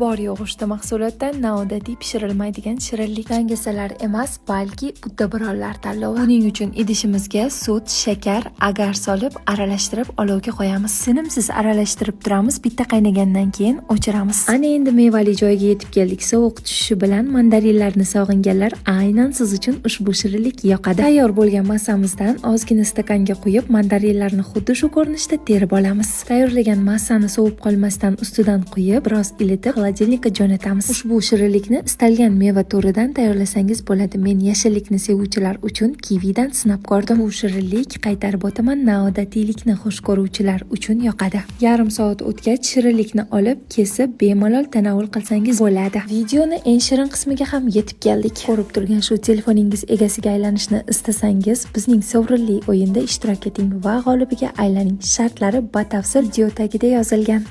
bor yo'q uchta mahsulotdan noodatiy pishirilmaydigan shirinlik dangasalar emas balki uddaburonlar tanlovi buning uchun idishimizga sut shakar agar solib aralashtirib olovga qo'yamiz. Sinimsiz aralashtirib turamiz bitta qaynagandan keyin o'chiramiz. Ana endi mevali joyga yetib keldik. Sovuq tushishi bilan mandarinlarni sog'inganlar aynan siz uchun ushbu shirinlik yoqadi. Tayyor bo'lgan massamizdan ozgina stakanga quyib mandarinlarni xuddi shu ko'rinishda terib olamiz. Tayyorlagan massani sovib qolmasdan ustidan quyib biroz ilitib xolodilnikka jo'natamiz ushbu shirinlikni istalgan meva turidan tayyorlasangiz bo'ladi. Men yashillikni sevuvchilar uchun kividan sinab ko'rdim. Bu shirinlik qaytarib o'taman. Noodatiylikni xush ko'ruvchilar uchun yoqadi. Yarim soat o'tgach shirinlikni olib kesib bemalol tanovul qilsangiz bo'ladi. Videoni eng shirin qismiga ham yetib keldik. Ko'rib turgan shu telefoningiz egasiga aylanishni istasangiz bizning sovrinli o'yinda ishtirok eting va g'olibiga aylaning shartlari batafsil video tagida yozilgan.